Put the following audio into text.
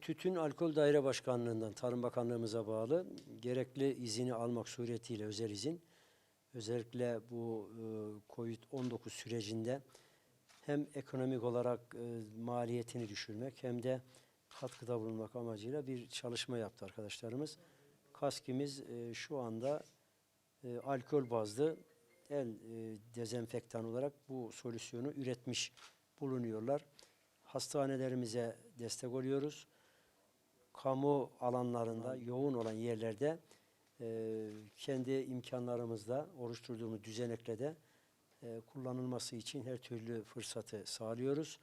Tütün Alkol Daire Başkanlığı'ndan Tarım Bakanlığımıza bağlı gerekli izini almak suretiyle özel izin özellikle bu e, Covid-19 sürecinde hem ekonomik olarak e, maliyetini düşürmek hem de katkıda bulunmak amacıyla bir çalışma yaptı arkadaşlarımız. Kaskimiz e, şu anda e, alkol bazlı el e, dezenfektan olarak bu solüsyonu üretmiş bulunuyorlar. Hastanelerimize destek oluyoruz. Kamu alanlarında yoğun olan yerlerde e, kendi imkanlarımızla oluşturduğumuz düzenekle de e, kullanılması için her türlü fırsatı sağlıyoruz.